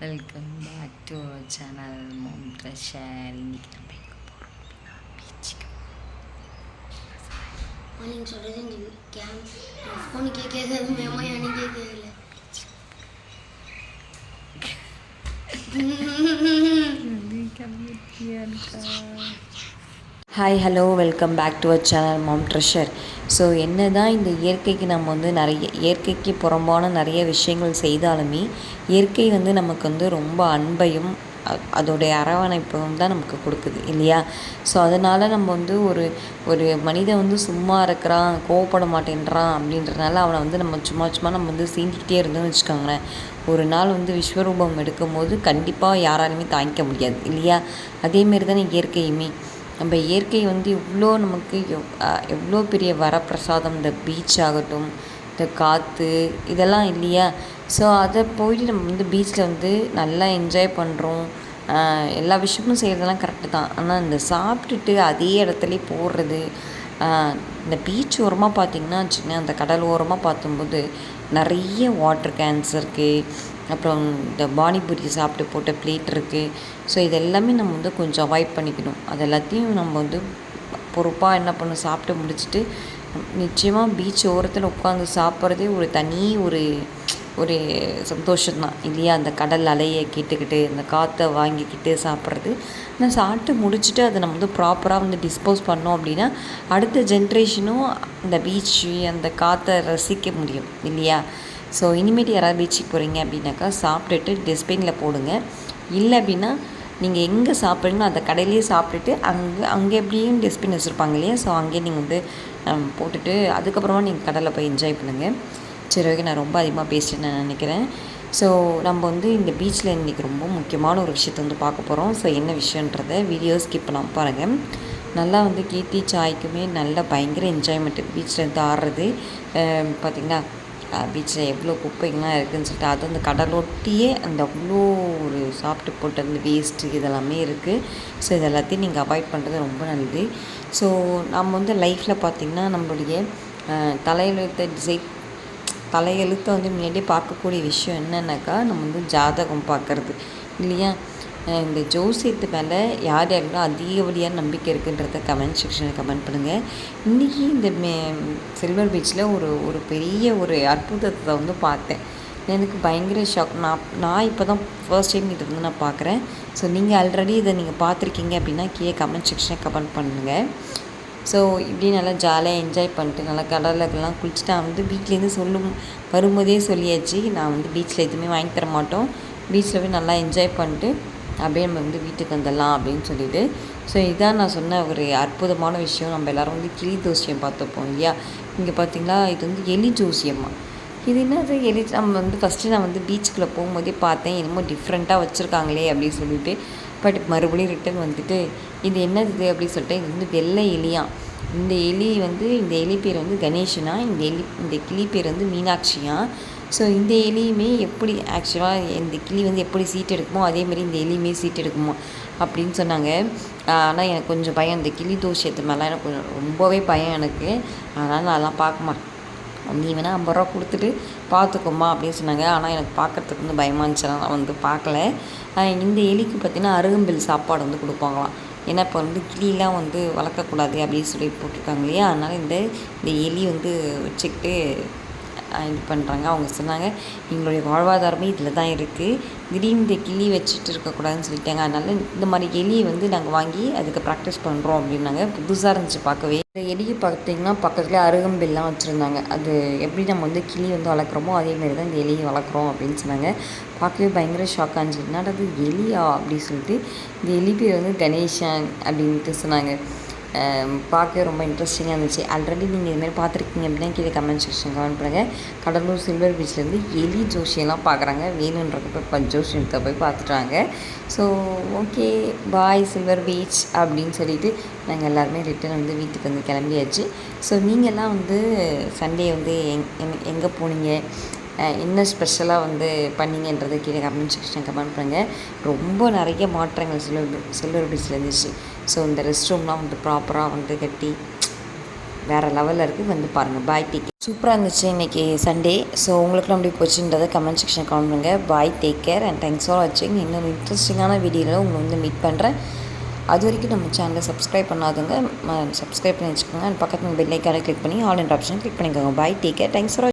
Welcome back to our channel mom treasure இன்னைக்கு நம்ம எங்கே போகிறோம் அப்படின்னா பீச்சுக்கு நீங்கள் சொல்கிறது இந்த கேம் ஃபோனு கேட்காது அது மேமா எனக்கு கேட்கல hi hello welcome back to our channel mom treasure so என்ன தான் இந்த இயற்கைக்கு நம்ம வந்து நிறைய இயற்கைக்கு புறம்பான நிறைய விஷயங்கள் செய்தாலுமே இயற்கை வந்து நமக்கு வந்து ரொம்ப அன்பையும் அதோடைய அரவணைப்பும் தான் நமக்கு கொடுக்குது இல்லையா? ஸோ அதனால் நம்ம வந்து ஒரு ஒரு மனிதன் வந்து சும்மா இருக்கிறான் கோவப்பட மாட்டேன்றான் அப்படின்றனால அவனை வந்து நம்ம சும்மா சும்மா நம்ம வந்து சீண்டிக்கிட்டே இருந்தோம்னு வச்சுக்கோங்களேன். ஒரு நாள் வந்து விஸ்வரூபம் எடுக்கும்போது கண்டிப்பாக யாராலுமே தாங்கிக்க முடியாது இல்லையா? அதேமாரி தானே இயற்கையுமே. நம்ம இயற்கை வந்து இவ்வளோ நமக்கு எவ்- எவ்வளோ பெரிய வரப்பிரசாதம் இந்த பீச் ஆகட்டும் இந்த காற்று இதெல்லாம் இல்லையா? ஸோ அதை போயிட்டு நம்ம வந்து பீச்சில் வந்து நல்லா என்ஜாய் பண்ணுறோம் எல்லா விஷயமும் செய்கிறதெல்லாம் கரெக்டு தான். ஆனால் இந்த சாப்பிட்டுட்டு அதே இடத்துல போடுறது இந்த பீச் ஓரமாக பார்த்தீங்கன்னா வச்சுக்கோங்களேன் அந்த கடல் ஓரமாக பார்த்தும்போது நிறைய வாட்டர் கேன்ஸ் இருக்குது அப்புறம் இந்த பானிபூரி சாப்பிட்டு போட்ட பிளேட் இருக்குது ஸோ இது எல்லாமே நம்ம வந்து கொஞ்சம் அவாய்ட் பண்ணிக்கணும். அது எல்லாத்தையும் நம்ம வந்து பொறுப்பாக என்ன பண்ணணும் சாப்பிட்டு முடிச்சுட்டு நிச்சயமாக பீச் ஓரத்தில் உட்காந்து சாப்பிட்றதே ஒரு தனி ஒரு ஒரு சந்தோஷம்தான். இல்லையா அந்த கடல் அலையை கேட்டுக்கிட்டு அந்த காற்றை வாங்கிக்கிட்டு சாப்பிட்றது. நான் சாப்பிட்டு முடிச்சுட்டு அதை நம்ம வந்து ப்ராப்பராக வந்து டிஸ்போஸ் பண்ணோம் அப்படின்னா அடுத்த ஜென்ரேஷனும் அந்த பீச் அந்த காற்றை ரசிக்க முடியும். இல்லையா? ஸோ இனிமேட்டு யாராவது பீச்சுக்கு போகிறீங்க அப்படின்னாக்கா சாப்பிட்டுட்டு டஸ்ட்பினில் போடுங்க. இல்லை அப்படின்னா நீங்கள் எங்கே சாப்பிட்றீங்களோ அந்த கடையிலேயே சாப்பிட்டுட்டு அங்கே அங்கே எப்படியும் டஸ்ட்பின் வச்சுருப்பாங்க இல்லையா? ஸோ அங்கேயே நீங்கள் வந்து போட்டுட்டு அதுக்கப்புறமா நீங்கள் கடலில் போய் என்ஜாய் பண்ணுங்கள் சரி ஓகே நான் ரொம்ப அதிகமாக பேசிட்டேன்னு நான் நினைக்கிறேன். ஸோ நம்ம வந்து இந்த பீச்சில் இன்றைக்கி ரொம்ப முக்கியமான ஒரு விஷயத்தை வந்து பார்க்க போகிறோம் ஸோ என்ன விஷயன்றதை வீடியோ ஸ்கிப் பண்ணாமல் பாருங்கள் நல்லா வந்து கீர்த்தி சாய்க்குமே நல்ல பயங்கர என்ஜாய்மெண்ட்டு பீச்சில் இருந்து ஆடுறது. பார்த்திங்கன்னா பீச்சில் எவ்வளோ குப்பைங்கள்லாம் இருக்குதுன்னு சொல்லிட்டு அது அந்த கடலொட்டியே அந்த அவ்வளோ ஒரு சாப்பிட்டு போட்ட அந்த வேஸ்ட்டு இதெல்லாமே இருக்குது ஸோ இது எல்லாத்தையும் நீங்கள் அவாய்ட் பண்ணுறது ரொம்ப நல்லது. ஸோ நம்ம வந்து லைஃப்பில் பார்த்திங்கன்னா நம்மளுடைய தலையில் தலையெழுத்தை டிசைட் தலையெழுத்தை வந்து முன்னாடியே பார்க்கக்கூடிய விஷயம் என்னென்னாக்கா நம்ம வந்து ஜாதகம் பார்க்கறது. இல்லையா? இந்த ஜோசியத்து மேலே யார் யாருக்கெல்லாம் அதிகப்படியான நம்பிக்கை இருக்குன்றத கமெண்ட் செக்ஷனில் கமெண்ட் பண்ணுங்கள் இன்றைக்கி இந்த மே சில்வர் பீச்சில் ஒரு ஒரு பெரிய ஒரு அற்புதத்தை வந்து பார்த்தேன். எனக்கு பயங்கர ஷாக் நான் நான் இப்போ தான் ஃபர்ஸ்ட் டைம் இது வந்து நான் பார்க்குறேன். ஸோ நீங்கள் ஆல்ரெடி இதை நீங்கள் பார்த்துருக்கீங்க அப்படின்னா கீழே கமெண்ட் செக்ஷனை கமெண்ட் பண்ணுங்கள் ஸோ இப்படி நல்லா ஜாலியாக என்ஜாய் பண்ணிட்டு நல்லா கடலுக்கெல்லாம் குளிச்சுட்டு நான் வந்து வீட்லேருந்து சொல்லும் வரும்போதே சொல்லியாச்சு. நான் வந்து பீச்சில் எதுவுமே வாங்கி தர மாட்டோம். பீச்சில் போய் நல்லா என்ஜாய் பண்ணிட்டு அப்படியே நம்ம வந்து வீட்டுக்கு வந்துடலாம் அப்படின்னு சொல்லிட்டு. ஸோ இதான் நான் சொன்ன ஒரு அற்புதமான விஷயம். நம்ம எல்லோரும் வந்து கிளி ஜோசியம் பார்த்துப்போம் இல்லையா? இங்கே பார்த்தீங்களா? இது வந்து எலி ஜோசியமா இது என்னது? எலி நம்ம வந்து ஃபஸ்ட்டு நான் வந்து பீச்சுக்குள்ளே போகும்போதே பார்த்தேன். என்னமோ டிஃப்ரெண்ட்டாக வச்சுருக்காங்களே அப்படின்னு சொல்லிட்டு. பட் மறுபடியும் ரிட்டன் வந்துட்டு இது என்னது? இது அப்படின்னு சொல்லிட்டு இது வந்து வெள்ளை எலியா. இந்த எலி வந்து இந்த எலி பேர் வந்து கணேஷனா? இந்த எலி இந்த கிளி பேர் வந்து மீனாட்சியா? ஸோ இந்த எலியுமே எப்படி ஆக்சுவலாக இந்த கிளி வந்து எப்படி சீட் எடுக்குமோ அதே மாதிரி இந்த எலியுமே சீட் எடுக்குமோ அப்படின்னு சொன்னாங்க. ஆனால் எனக்கு கொஞ்சம் பயம். இந்த கிளி தோஷியத்து மேலே எனக்கு கொஞ்சம் ரொம்பவே பயம் எனக்கு. அதனால் நான் அதெல்லாம் பார்க்க மாட்டேன். நீ வேணால் ஐம்பது ரூபா கொடுத்துட்டு பார்த்துக்கோமா அப்படின்னு சொன்னாங்க. ஆனால் எனக்கு பார்க்குறதுக்கு வந்து பயமாக இருந்துச்சுன்னா நான் வந்து பார்க்கல. இந்த எலிக்கு பார்த்தீங்கன்னா அருகம்பில் சாப்பாடு வந்து கொடுப்பாங்களாம். ஏன்னா இப்போ வந்து கிளிலாம் வந்து வளர்க்கக்கூடாது அப்படின்னு சொல்லி போட்டிருக்காங்க இல்லையா? அதனால் இந்த இந்த எலி வந்து வச்சுக்கிட்டு இது பண்ணுறாங்க அவங்க சொன்னாங்க எங்களுடைய வாழ்வாதாரமே இதில் தான் இருக்குது திடீர்னு இந்த கிளி வச்சுட்டு இருக்கக்கூடாதுன்னு சொல்லிட்டாங்க. அதனால் இந்த மாதிரி எலியை வந்து நாங்கள் வாங்கி அதுக்கு ப்ராக்டிஸ் பண்ணுறோம் அப்படின்னாங்க. புதுசாக இருந்துச்சு பார்க்கவே. இந்த எலியை பார்த்தீங்கன்னா பக்கத்துலேயே அருகம்பெல்லாம் வச்சுருந்தாங்க. அது எப்படி நம்ம வந்து கிளி வந்து வளர்க்குறோமோ அதேமாரி தான் இந்த எலியை வளர்க்குறோம் அப்படின்னு சொன்னாங்க. பார்க்கவே பயங்கர ஷாக் இருந்துச்சு. என்னடா அது எலியா? அப்படின்னு சொல்லிட்டு இந்த எலி பேர் வந்து கணேஷன் அப்படின்ட்டு சொன்னாங்க. பார்க்கவே ரொம்ப இன்ட்ரெஸ்டிங்காக இருந்துச்சு. ஆல்ரெடி நீங்கள் இதுமாரி பார்த்துருக்கீங்க அப்படின்னா கீழே கமெண்ட் செக்ஷன் கமெண்ட் பண்ணுங்கள் கடலூர் சில்வர் பீச்லேருந்து எலி ஜோஷியெல்லாம் பார்க்குறாங்க. வேணுன்றப்ப இப்போ ஜோஷியத்தை போய் பார்த்துட்டாங்க so okay bye silver beach அப்படின்னு சொல்லிட்டு நாங்கள் எல்லாருமே ரிட்டன் வந்து வீட்டுக்கு வந்து கிளம்பியாச்சு. ஸோ நீங்கள்லாம் வந்து சண்டே வந்து எங் எங்கே போனீங்க? என்ன ஸ்பெஷலாக வந்து பண்ணிங்கன்றதை கீழே கமெண்ட் செக்ஷன் கமெண்ட் பண்ணுங்கள் ரொம்ப நிறைய மாற்றங்கள் சில்வர் சில்வர் பீச்சில் இருந்துச்சு. ஸோ இந்த ரெஸ்ட் ரூம்லாம் வந்து ப்ராப்பராக வந்து கட்டி வேறு லெவலில் இருக்குது வந்து பாருங்கள் பாய் டேக் சூப்பராக இருந்துச்சு இன்றைக்கி சண்டே ஸோ உங்களுக்குலாம் எப்படி போச்சுன்றதை கமெண்ட் செக்ஷன் கமெண்ட் பண்ணுங்கள் bye take care and thanks for வாட்சிங் இன்னொரு இன்ட்ரெஸ்டிங்கான வீடியோவில் உங்களை வந்து மீட் பண்ணுறேன் அது வரைக்கும் நம்ம சேனலை சப்ஸ்கிரைப் பண்ணாதவங்க சப்ஸ்கிரைப் பண்ணி வச்சுக்கோங்க. அண்ட் பக்கத்தில் பெல் ஐக்கானை கிளிக் பண்ணி ஆல் அண்ட் ஆப்ஷன் கிளிக் பண்ணிக்கோங்க bye take care thanks for